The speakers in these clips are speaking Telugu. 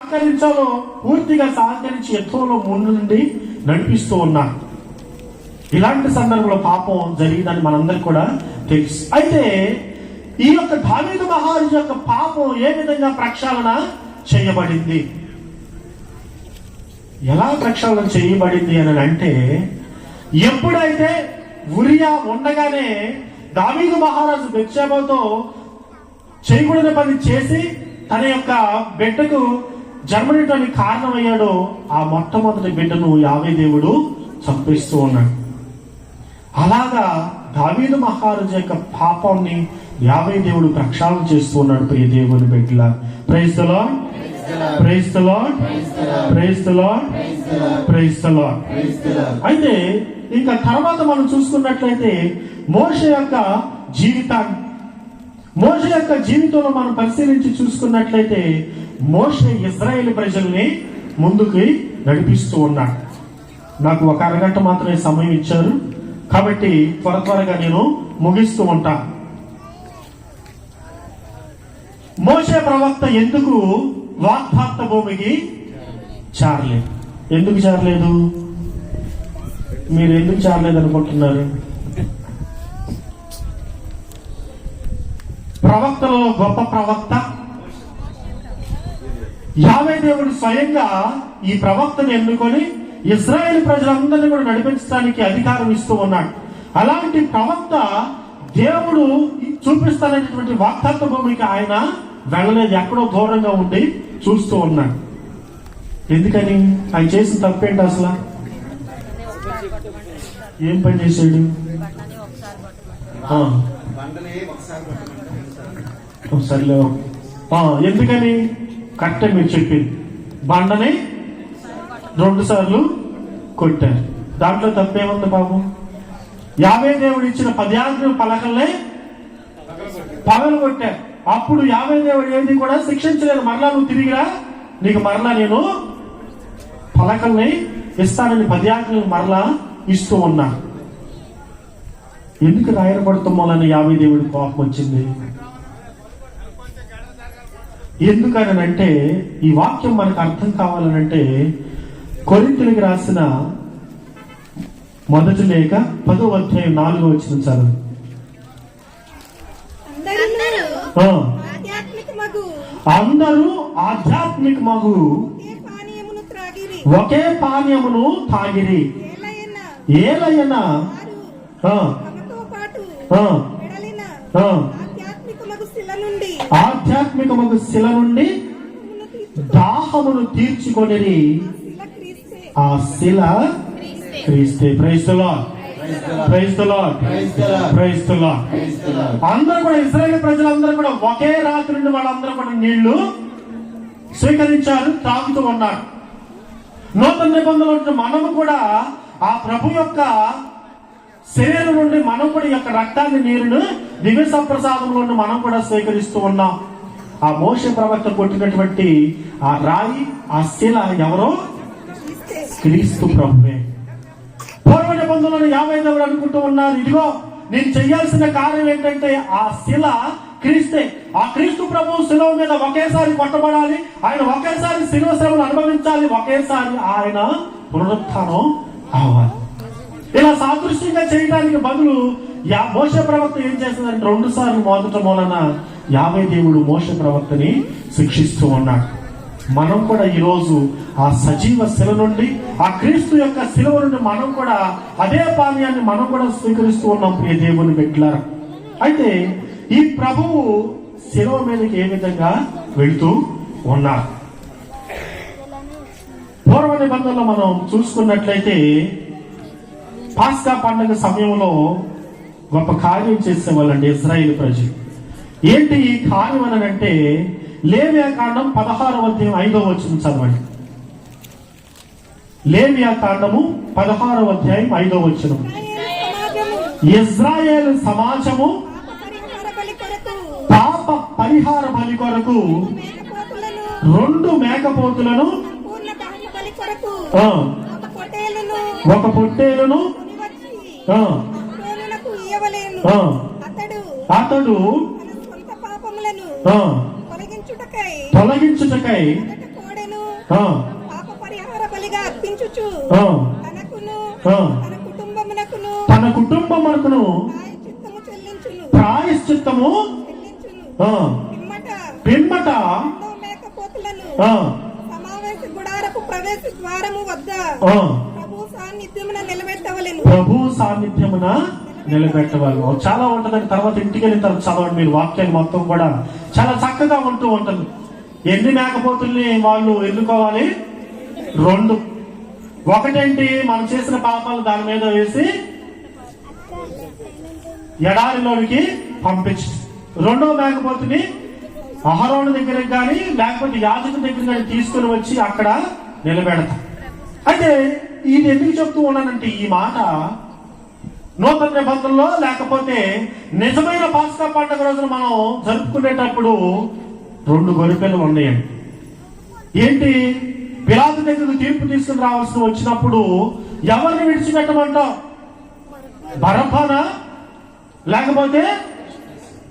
సహకరించాలో పూర్తిగా సహకరించి ఎత్తులో ముందు నుండి నడిపిస్తూ ఉన్నారు ఇలాంటి సందర్భంలో పాపం జరిగిందని మనందరికి కూడా తెలుసు. అయితే ఈ యొక్క దావీదు మహారాజు యొక్క పాపం ఏ విధంగా ప్రక్షాళన చేయబడింది? ఎలా ప్రక్షాళన చేయబడింది అని అంటే ఎప్పుడైతే ఉరియా ఉండగానే దావీదు మహారాజు బెత్షెబతో చేయకూడని పని చేసి తన యొక్క బిడ్డకు జన్మనిటానికి కారణమయ్యాడో ఆ మొట్టమొదటి బిడ్డను యావే దేవుడు చంపిస్తూ ఉన్నాడు. అలాగా దావీదు మహారాజు యొక్క పాపాన్ని యావే దేవుడు ప్రక్షాళన చేస్తూ ఉన్నాడు ప్రియ దేవుని బిడ్డల. Praise the lord praise praise praise అయితే ఇంకా తర్వాత మనం చూసుకున్నట్లయితే మోష యొక్క జీవితాన్ని మోష యొక్క జీవితంలో మనం పరిశీలించి చూసుకున్నట్లయితే మోష ఇజ్రాయేల్ ప్రజల్ని ముందుకి నడిపిస్తూ ఉన్నాడు. నాకు ఒక అరగంట మాత్రమే సమయం ఇచ్చారు. కాబట్టి త్వర త్వరగా నేను ముగిస్తూ ఉంటా. మోసే ప్రవక్త ఎందుకు వాగ్దాత్త భూమికి చేరలేదు? ఎందుకు చేరలేదు? మీరు ఎందుకు చేరలేదు అనుకుంటున్నారు ప్రవక్తలలో గొప్ప ప్రవక్త. యావే దేవుడు స్వయంగా ఈ ప్రవక్తను ఎన్నుకొని ఇస్రాయేల్ ప్రజలందరినీ కూడా నడిపించడానికి అధికారం ఇస్తూ ఉన్నాడు. అలాంటి ప్రవక్త దేవుడు చూపిస్తాననేటువంటి వాగ్దాత్త భూమికి ఆయన వెళ్ళలేదు ఎక్కడో దూరంగా ఉండి చూస్తూ ఉన్నాడు. ఎందుకని? ఆయన చేసిన తప్పేంటి అసలు? ఏం పని చేశాడు? ఒకసారి సర్లే ఎందుకని? కరెక్టే మీరు చెప్పింది. బండని రెండు సార్లు కొట్టారు. దాంట్లో తప్పేముంది బాబు? యాభై దేవుడు ఇచ్చిన పద్యాగ్ర పలకల్నే పగలు కొట్టారు. అప్పుడు యాభై దేవుడు ఏది కూడా శిక్షించలేదు. మరలా నువ్వు తిరిగిరా? నీకు మరలా నేను పలకల్ని ఇస్తానని పద్యాగ్రలు మరలా ఇస్తూ ఉన్నా. ఎందుకు రాయబడుతున్నామని యాభై దేవుడి కోపం వచ్చింది? ఎందుకనంటే ఈ వాక్యం మనకు అర్థం కావాలనంటే కొరింతలకు రాసిన మొదటి లేఖ పదో అధ్యాయం నాలుగో వచ్చిన చదువు అందరూ ఆ, ఆధ్యాత్మిక మగు. ఒకే పానీయమును తాగిరి. ఏలైన. మగు శిల నుండి దాహమును తీర్చుకొని ఆ శిల క్రీస్తే. ప్రైస్తులా అందరూ కూడా ఇస్రాయేల్ ప్రజలందరూ కూడా ఒకే రాత్రి నుండి వాళ్ళందరూ కూడా నీళ్ళు స్వీకరించారు తాగుతూ ఉన్నారు. నూతన నిబంధనలు మనము కూడా ఆ ప్రభు యొక్క శరీరం నుండి మనం కూడా యొక్క రక్తాన్ని నీరును దివ్య సంప్రసాదం నుండి మనం కూడా స్వీకరిస్తూ ఉన్నాం. ఆ మోస ప్రవక్త కొట్టినటువంటి ఆ రాయి ఆ శిల ఎవరో? క్రీస్తు ప్రభువే. పూర్వ నిబంధనలు యాభై అనుకుంటూ ఉన్నారు. ఇదిగో నేను చేయాల్సిన కార్యం ఏంటంటే ఆ శిల క్రీస్తే. ఆ క్రీస్తు ప్రభు శిలువ మీద ఒకేసారి కొట్టబడాలి. ఆయన ఒకేసారి శిలువ శ్రమను అనుభవించాలి. ఒకేసారి ఆయన పునరుత్థానం అవ్వాలి ఇలా సాదృశ్యంగా చేయడానికి బదులు యా మోస ప్రవక్త ఏం చేస్తుందంటే రెండు సార్లు మోదటం వలన యాభై దేవుడు మోస ప్రవక్తని శిక్షిస్తూ ఉన్నాడు. మనం కూడా ఈరోజు ఆ సజీవ శిల నుండి ఆ క్రీస్తు యొక్క శిలువ నుండి మనం కూడా అదే పానీయాన్ని మనం కూడా స్వీకరిస్తూ ఉన్నాం ప్రియ దేవుని బిడ్డలారా. అయితే ఈ ప్రభువు శిలువ మీదకి ఏ విధంగా వెళుతూ ఉన్నారు? పూర్వ నిబంధనలో మనం చూసుకున్నట్లయితే పాస్కా పండుగ సమయంలో గొప్ప కార్యం చేసేవాళ్ళండి ఇజ్రాయిల్ ప్రజలు. ఏంటి ఈ కార్యం అని అంటే లేవియా కాండం పదహారవ అధ్యాయం ఐదవ వచ్చిన చదవండి. లేవియా కాండము పదహారవ అధ్యాయం ఐదవ వచ్చిన ఇజ్రాయేల్ సమాజము పాప పరిహార బలి కొరకు రెండు మేకపోతులను ఒక పొట్టేలును అతడు తొలగించుటకై తొలగించుటకై మొదట కోడెను ఆ, పాప పరిహార బలిగా అర్పించుచు ఆ, తనకును ఆ. తన కుటుంబమునకును చెల్లించును. ప్రాయశ్చిత్తము పిమ్మట సమావేశ గుడారపు ప్రవేశ ద్వారము వద్ద ప్రభు సాన్నిధ్యమున నిలబెట్టవలెను. నిలబెట్టవాలి చాలా ఉంటుంది తర్వాత ఇంటికి వెళ్ళిన తర్వాత చదవండి మీరు వాక్యాలు మొత్తం కూడా. చాలా చక్కగా ఉంటూ ఉంటుంది. ఎన్ని మేకపోతుల్ని వాళ్ళు ఎన్నుకోవాలి? రెండు. ఒకటేంటి? మనం చేసిన పాపాలు దాని మీద వేసి ఎడారిలోనికి పంపించు. రెండో మేకపోతుని అహరోణ దగ్గరికి కానీ లేకపోతే యాజకు దగ్గర కానీ తీసుకుని వచ్చి అక్కడ నిలబెడతాం. అయితే ఇది ఎందుకు చెప్తూ ఉన్నానంటే ఈ మాట నూతన నిబంధనలో లేకపోతే నిజమైన పాస్కా పండుగ రోజున మనం జరుపుకునేటప్పుడు రెండు గొరిపెలు ఉన్నాయండి ఏంటి? పిలాతు దగ్గరకు తీర్పు తీసుకుని రావాల్సి వచ్చినప్పుడు ఎవరిని విడిచిపెట్టమంటాం బరఫానా లేకపోతే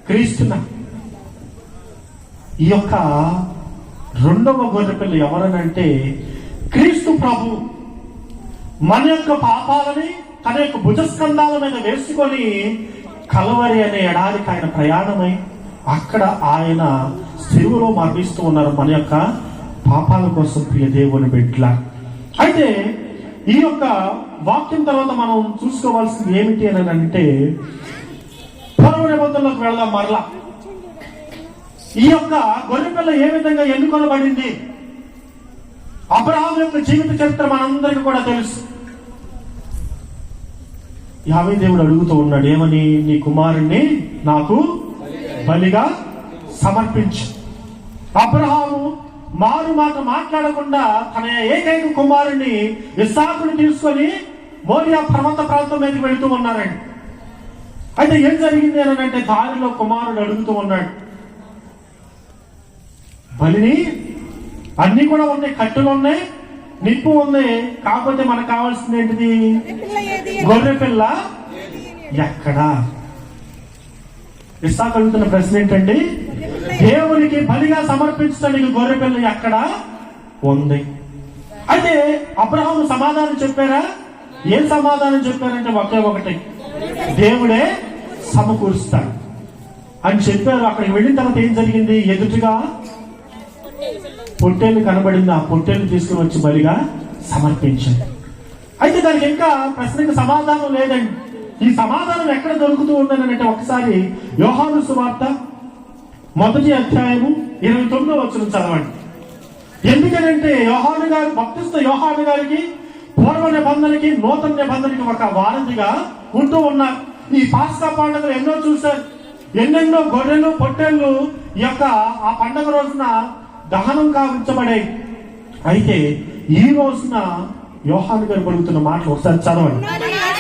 క్రీస్తునా? ఈ యొక్క రెండవ గొర్రెపిల్ల ఎవరనంటే క్రీస్తు ప్రభు. మన యొక్క పాపాలని తన యొక్క భుజస్కంధాల మీద వేసుకొని కలవరి అనే ఎడారికి ఆయన ప్రయాణమై అక్కడ ఆయన శివులో మరణిస్తూ ఉన్నారు మన యొక్క పాపాల కోసం ప్రియ దేవుని బిడ్డల. అయితే ఈ యొక్క వాక్యం తర్వాత మనం చూసుకోవాల్సింది ఏమిటి అని అంటే పూర్వ నిబంధనలకు వెళ్దాం మరలా. ఈ యొక్క గొర్రెపిల్ల ఏ విధంగా ఎన్నుకొనబడింది? అబ్రహాం యొక్క జీవిత చరిత్ర మనందరికీ కూడా తెలుసు. యావే దేవుడు అడుగుతూ ఉన్నాడు ఏమని? నీ కుమారుణ్ణి నాకు బలిగా సమర్పించు. అబ్రహాము మారు మాట మాట్లాడకుండా తన ఏకైక కుమారుణ్ణి ఇస్సాకుని తీసుకొని మోరియా పర్వత ప్రాంతం మీదకి వెళుతూ ఉన్నారండి. అయితే ఏం జరిగింది అని అంటే దారిలో కుమారుడు అడుగుతూ ఉన్నాడు బలిని అన్ని కూడా ఉన్నాయి కట్టెలు ఉన్నాయి నిప్పు ఉంది. కాకపోతే మనకు కావాల్సింది ఏంటిది? గొర్రె పిల్ల. ఎక్కడా? ఇస్సాకు ప్రశ్న ఏంటండి? దేవునికి బలిగా సమర్పించడానికి గొర్రె పిల్ల ఎక్కడ? ఉంది. అయితే అబ్రహాము సమాధానం చెప్పారా? ఏం సమాధానం చెప్పారంటే ఒకే ఒకటి. దేవుడే సమకూరుస్తాడు. అని చెప్పారు. అక్కడికి వెళ్ళిన తర్వాత ఏం జరిగింది? ఎదుటిగా పొట్టేలు కనబడింది ఆ పొట్టేలు తీసుకుని వచ్చి బలిగా సమర్పించింది. అయితే దానికి ఇంకా ప్రశ్నకు సమాధానం లేదండి. ఈ సమాధానం ఎక్కడ దొరుకుతూ ఉందని అంటే ఒకసారి యోహాను సువార్త మొదటి అధ్యాయము ఇరవై తొమ్మిదో వచ్చిన చదవండి. ఎందుకనంటే యోహాను గారు భక్తిస్త యోహాను గారికి పూర్వ నిబంధనకి నూతన నిబంధనకి ఒక వారధిగా ఉంటూ ఉన్నారు. ఈ పాస్కా పండుగలు ఎన్నో చూశారు. ఎన్నెన్నో గొర్రెలు పొట్టెళ్ళు ఈ యొక్క ఆ పండుగ రోజున దహనం కావించబడాయి అయితే ఈ రోజున యోహాను గారు పలుకుతున్న మాటలు ఒకసారి చదవండి.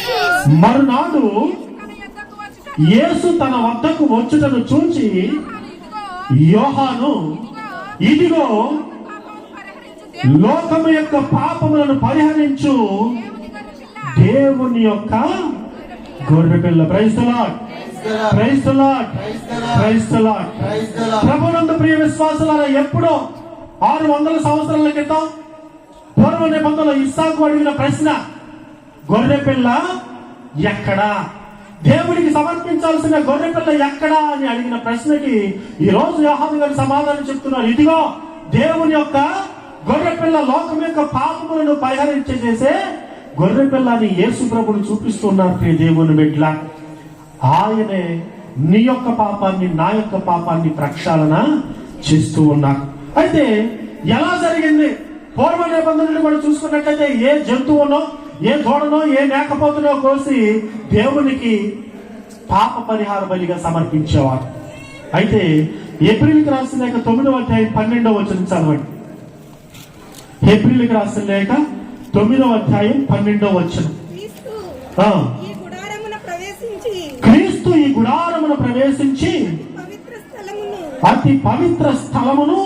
యేసు మరునాడు యేసు తన వద్దకు వచ్చుటను చూచి యోహాను ఇదిగో లోకము యొక్క పాపములను పరిహరించు. దేవుని యొక్క గొర్రెపిల్ల ప్రైస్తలాడ్ ప్రభునందు ప్రియ విశ్వాసులారా ఎప్పుడో ఆరు వందల సంవత్సరాల క్రితం పూర్వ నిబంధనలో ఇస్సాకు అడిగిన ప్రశ్న గొర్రె పిల్ల ఎక్కడా? దేవుడికి సమర్పించాల్సిన గొర్రె పిల్ల ఎక్కడా అని అడిగిన ప్రశ్నకి ఈ రోజు యోహాను గారు సమాధానం చెప్తున్నారు. ఇదిగో దేవుని యొక్క గొర్రె పిల్ల లోకం యొక్క పాపములను పరిహరించేసే గొర్రె పిల్ల అని యేసు ప్రభుని చూపిస్తున్నారు ప్రియ దేవుని బిడ్డ ఆయనే నీ యొక్క పాపాన్ని నా యొక్క పాపాన్ని ప్రక్షాళన చేస్తూ ఉన్నారు అయితే ఎలా జరిగింది? పూర్వ నిబంధనలు కూడా చూసుకున్నట్లయితే ఏ జంతువునో ఏ దూడనో ఏ మేకపోతునో కోసి దేవునికి పాప పరిహార బలిగా సమర్పించేవారు అయితే ఏప్రిల్కి రాసిన లేక తొమ్మిదవ అధ్యాయం పన్నెండవ వచ్చిన చదవండి. ఏప్రిల్కి రాసిన లేక తొమ్మిదవ అధ్యాయం పన్నెండవ వచ్చిన క్రీస్తు. ఈ గుడారమున ప్రవేశించి క్రీస్తు ఈ గుడారమును ప్రవేశించి పవిత్ర స్థలమును అతి పవిత్ర స్థలమును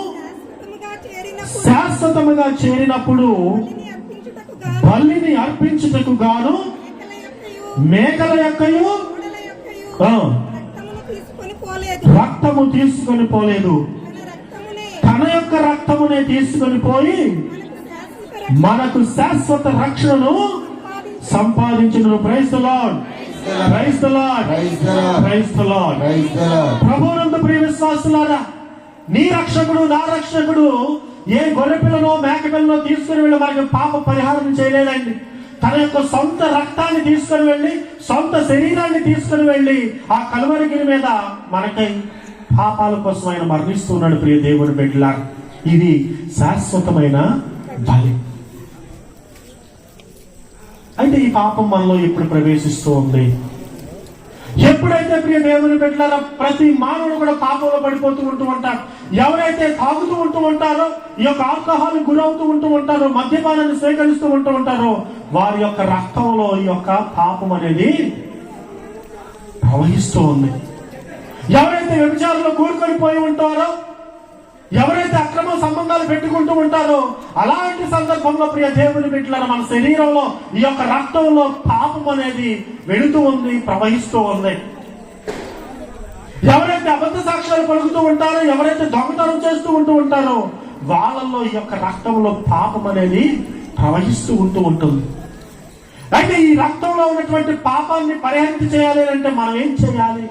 శాశ్వతముగా చేరినప్పుడు బలిని అర్పించుటకు గాను మేకల పోలేదు. రక్తము తీసుకొని పోలేదు. తన యొక్క రక్తమునే తీసుకొని పోయి మనకు శాశ్వత రక్షణను సంపాదించి. సంపాదించిన ప్రైస్ లార్డ్. ప్రభునందు ప్రియ విశ్వాసులారా నీ రక్షకుడు నా రక్షకుడు ఏ గొర్రె పిల్లను మేక పిల్లను తీసుకుని వెళ్ళి మనకి పాప పరిహారం చేయలేదండి తన యొక్క సొంత రక్తాన్ని తీసుకుని వెళ్ళి సొంత శరీరాన్ని తీసుకుని వెళ్ళి ఆ కలువరిగిరి మీద మనకై పాపాల కోసం ఆయన మరణిస్తున్నాడు ప్రియ దేవుని బిడ్డలా ఇది శాశ్వతమైన బలి. అయితే ఈ పాపం మనలో ఇప్పుడు ప్రవేశిస్తూ ఉంది. ఎప్పుడైతే ప్రియ దేవుని పెట్టారో ప్రతి మానవుడు కూడా పాపంలో పడిపోతూ ఉంటూ ఉంటారు ఎవరైతే తాగుతూ ఉంటూ ఉంటారో ఈ యొక్క ఆల్కహాల్ గురవుతూ ఉంటూ ఉంటారో మద్యపానాన్ని స్వీకరిస్తూ ఉంటూ ఉంటారో వారి యొక్క రక్తంలో ఈ యొక్క పాపం అనేది ప్రవహిస్తూ ఉంది. ఎవరైతే వ్యభిచారంలో కూరుకొని పోయి ఉంటారో ఎవరైతే అక్రమ సంబంధాలు పెట్టుకుంటూ ఉంటారో అలాంటి సందర్భంలో ప్రియ దేవుని బిడ్డలను మన శరీరంలో ఈ యొక్క రక్తంలో పాపం అనేది వెళుతూ ఉంది ప్రవహిస్తూ ఉంది. ఎవరైతే అబద్ధ సాక్ష్యాలు పలుకుతూ ఉంటారో ఎవరైతే దొంగతనం చేస్తూ ఉంటూ ఉంటారో వాళ్ళల్లో ఈ యొక్క రక్తంలో పాపం అనేది ప్రవహిస్తూ ఉంటూ ఉంటుంది. అయితే ఈ రక్తంలో ఉన్నటువంటి పాపాన్ని పరిహరించి చేయాలి అంటే మనం ఏం చేయాలి?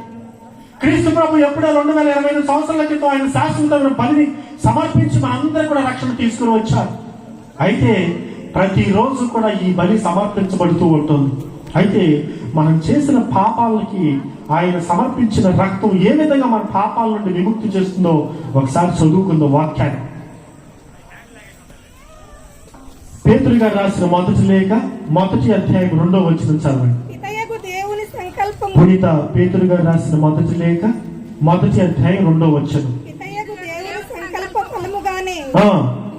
క్రీస్తు ప్రభు ఎప్పుడో రెండు వేల ఇరవై ఐదు సంవత్సరాల క్రితం ఆయన శాశ్వతమైన బలిని సమర్పించి మనందరూ కూడా రక్షణ తీసుకుని వచ్చారు. అయితే ప్రతిరోజు కూడా ఈ బలి సమర్పించబడుతూ ఉంటుంది. అయితే మనం చేసిన పాపాలకి ఆయన సమర్పించిన రక్తం ఏ విధంగా మన పాపాల నుండి విముక్తి చేస్తుందో ఒకసారి చదువుకుందో వాక్యాన్ని. పేతురు గారు రాసిన మొదటి లేఖ మొదటి అధ్యాయం రెండో వచ్చిన చదవండి. పునీత పేతురు గారు రాసిన మొదటి లేఖ మొదటి అధ్యాయం రెండో వచ్చను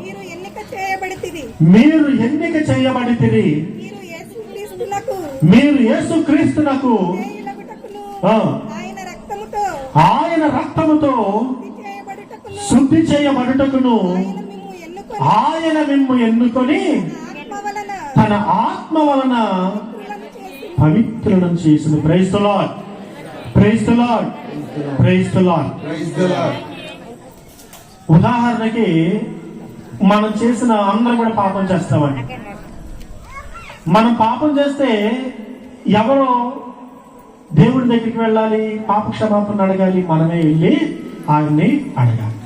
మీరు ఎన్నిక చేయబడితిరి. మీరు ఎన్నిక చేయబడితిరి. మీరు యేసుక్రీస్తునకు మీరు యేసు చేయులగుటకును ఆ. ఆయన రక్తముతో ఆయన రక్తముతో శుద్ధి చేయబడుటకును శుద్ధి చేయబడుటకును ఆయన మిమ్ము ఎన్నుకొని తన ఆత్మ వలన పవిత్రులను చేసి పవిత్రులను చేసిన praise lord praise lord praise. ఉదాహరణకి మనం చేసిన అందరం కూడా పాపం చేస్తామండి. మనం పాపం చేస్తే ఎవరో దేవుడి దగ్గరికి వెళ్ళాలి పాప క్షమాపణ అడగాలి మనమే వెళ్ళి ఆయన్ని అడగాలి.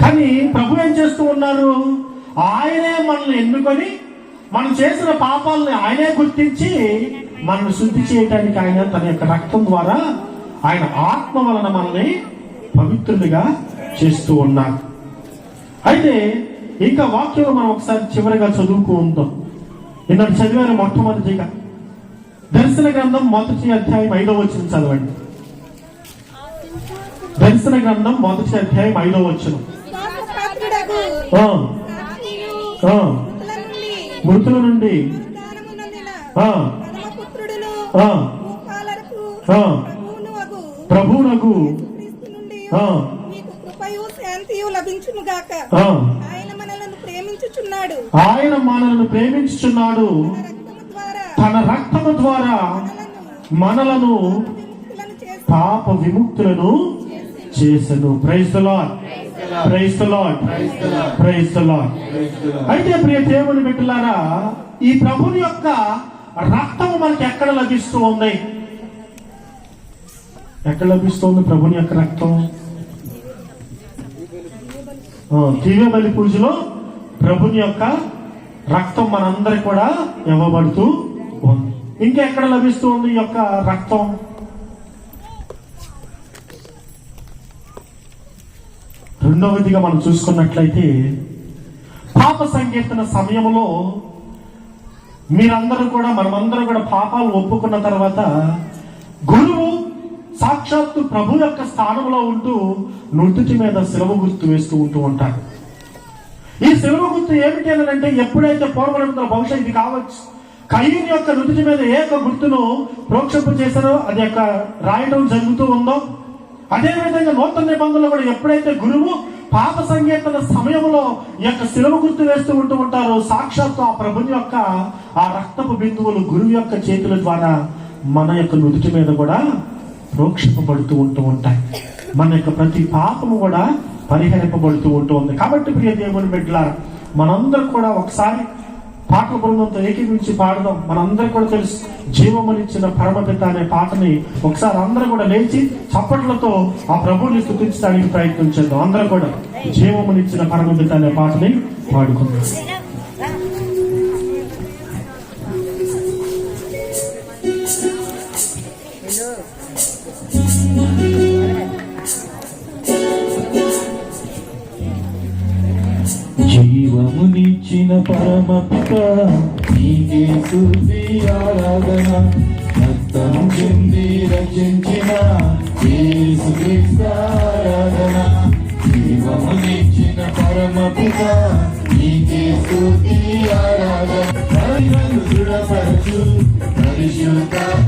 కానీ ప్రభు ఏం చేస్తూ ఉన్నారు? ఆయనే మనల్ని ఎన్నుకొని మనం చేసిన పాపాలని ఆయనే గుర్తించి మనల్ని శుద్ధి చేయటానికి ఆయన తన యొక్క రక్తం ద్వారా ఆయన ఆత్మ వలన మనల్ని పవిత్రులుగా చేస్తూ ఉన్నారు. అయితే ఇంకా వాక్యం మనం ఒకసారి చివరిగా చదువుకుందాం నిన్న చదివాను మొట్టమొదటిగా. దర్శన గ్రంథం మొదటి అధ్యాయం ఐదో వచ్చిన చదవండి. దర్శన గ్రంథం మొదటి అధ్యాయం ఐదో వచ్చిన మృతుల నుండి. ఆ, ఆయన మనలను ప్రేమించుచున్నాడు. ఆయన మనలను ప్రేమించుచున్నాడు. తన రక్తము ద్వారా. తన రక్తము ద్వారా మనలను పాప విముక్తులను చేసను. Praise the lord praise. అయితే ప్రియ దేవుని బిడ్డలారా ఈ ప్రభుని యొక్క మనకి ఎక్కడ లభిస్తూ ఉంది? ఎక్కడ లభిస్తుంది ప్రభుని యొక్క రక్తం? దివ్య బలి పూజలో ప్రభుని యొక్క రక్తం మనందరికి కూడా ఇవ్వబడుతూ ఉంది. ఇంకా ఎక్కడ లభిస్తూ ఉంది ఈ యొక్క రక్తం? రెండవదిగా మనం చూసుకున్నట్లయితే పాప సంకీర్తన సమయంలో మీరందరూ కూడా మనమందరం కూడా పాపాలు ఒప్పుకున్న తర్వాత గురువు సాక్షాత్తు ప్రభు యొక్క స్థానంలో ఉంటూ నుదుటి మీద శిలవ గుర్తు వేస్తూ ఉంటూ ఉంటాడు. ఈ శిలవ గుర్తు ఏమిటి అని అంటే ఎప్పుడైతే పూర్వనిబంధన బహుశా ఇది కావచ్చు. కయ్యూని యొక్క నుదుటి మీద ఏ యొక్క గుర్తును ప్రోక్షింప చేశారో అది యొక్క రాయడం జరుగుతూ ఉందో అదేవిధంగా నూతన నిబంధనలు కూడా ఎప్పుడైతే గురువు పాప సంకేతల సమయంలో ఈ యొక్క శిలవ గుర్తు వేస్తూ ఉంటూ ఉంటారో. సాక్షాత్తు ఆ ప్రభుని యొక్క ఆ రక్తపు బిందువులు గురువు యొక్క చేతుల ద్వారా మన యొక్క నుదుటి మీద కూడా ప్రోక్షింపబడుతూ ఉంటూ ఉంటాయి. మన యొక్క ప్రతి పాపము కూడా పరిహరింపబడుతూ ఉంటూ ఉంది. కాబట్టి ప్రియ దేవుని బిడ్డలారా మనందరం కూడా ఒకసారి పాటల బృందంతో ఏకీపించి పాడదాం. మనందరికీ కూడా తెలుసు జీవమనిచ్చిన పరమపిత అనే పాటని ఒకసారి అందరూ కూడా లేచి చప్పట్లతో ఆ ప్రభువుని స్థుతించడానికి ప్రయత్నం చేద్దాం. అందరం కూడా జీవమనిచ్చిన పరమపిత అనే పాటని పాడుకుందాం. పరమపిత నీకే స్తుతి ఆరాధన. రక్తం చెంది రచించిన యేసు క్రీస్తు ఆరాధన. జీవమునిచ్చిన పరమపిత నీకే స్తుతి ఆరాధన. పరిశుద్ధ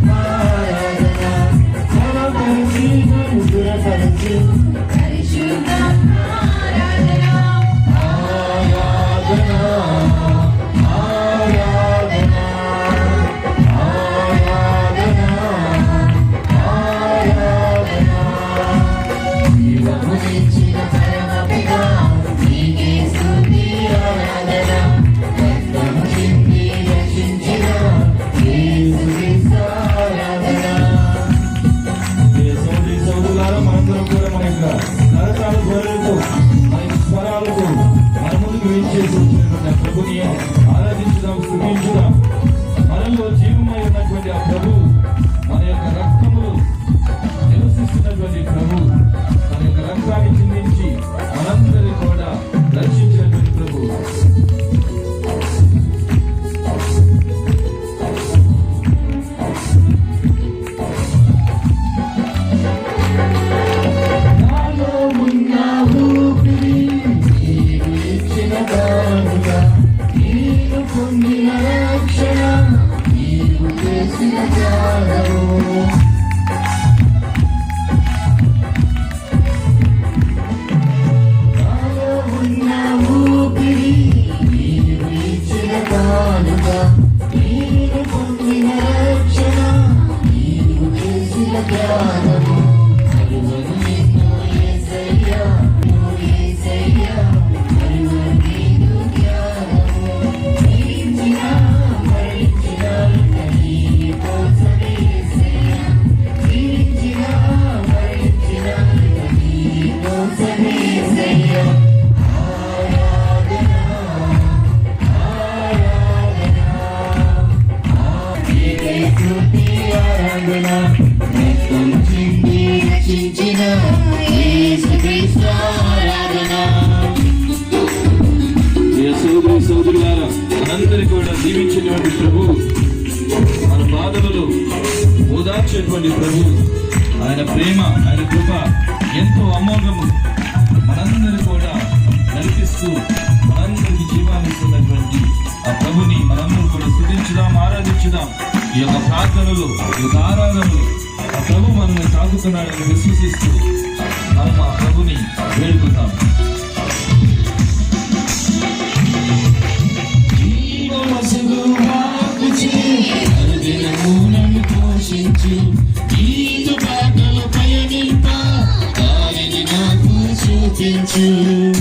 సోదరులారా మనందరి కూడా దీవించినటువంటి ప్రభు. మన బాధలలో ఓదార్చేటువంటి ప్రభు. ఆయన ప్రేమ ఆయన కృప ఎంతో అమోఘము మనందరి కూడా నడిపిస్తూ మనందరికి జీవాన్ని ఇస్తున్నటువంటి ఆ ప్రభుని మనందరూ కూడా స్థుతించుదాం ఆరాధించుదాం. ఈ యొక్క ప్రార్థనలు ఈ యొక్క ఆరాధనలు ఆ ప్రభు మనల్ని తాకుతున్నాడని విశ్వసిస్తూ మనం ఆ ప్రభుని వేడుకుందాం. 眼睛